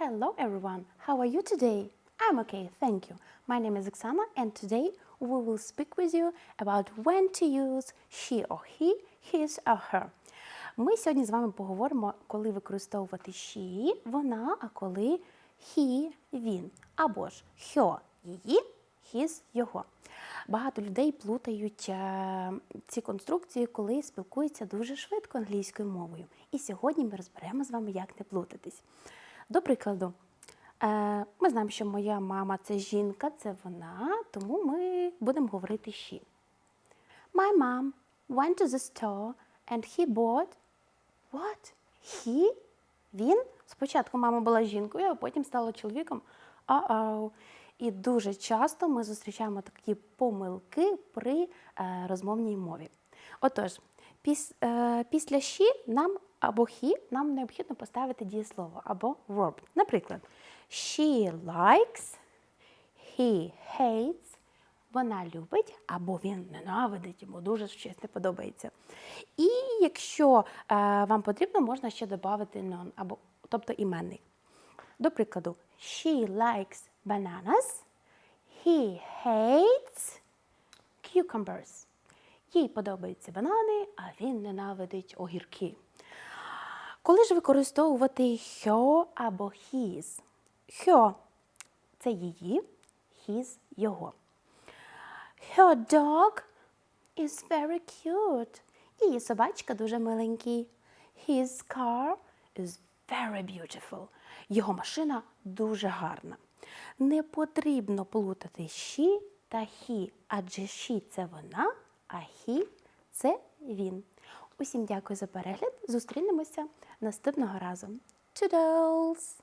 Hello everyone, how are you today? I'm okay, thank you. My name is Oksana and today we will speak with you about when to use she or he, his or her. Ми сьогодні з вами поговоримо, коли використовувати she, вона, а коли he, він, або ж her, її, his, його. Багато людей плутають е, ці конструкції, коли спілкуються дуже швидко англійською мовою. І сьогодні ми розберемо з вами, як не плутатись. До прикладу, е, ми знаємо, що моя мама це жінка, це вона, тому ми будемо говорити she. My mom went to the store and he bought What? He? Він? Спочатку мама була жінкою, а потім стала чоловіком. А-ау. І дуже часто ми зустрічаємо такі помилки при е, розмовній мові. Отож, е, після she нам або he нам необхідно поставити дієслово або verb. Наприклад, she likes, he hates, вона любить або він ненавидить, йому дуже щось не подобається. І якщо е, вам потрібно, можна ще додати non, або, тобто іменник. До прикладу, she likes bananas, he hates cucumbers. Їй подобаються банани, а він ненавидить огірки. Коли ж використовувати her або his? Her – це її, his – його. Her dog is very cute. Її собачка дуже миленький. His car is very beautiful. Його машина дуже гарна. Не потрібно плутати she та he, адже she – це вона, а he – це він. Усім дякую за перегляд. Зустрінемося наступного разу. Toodles!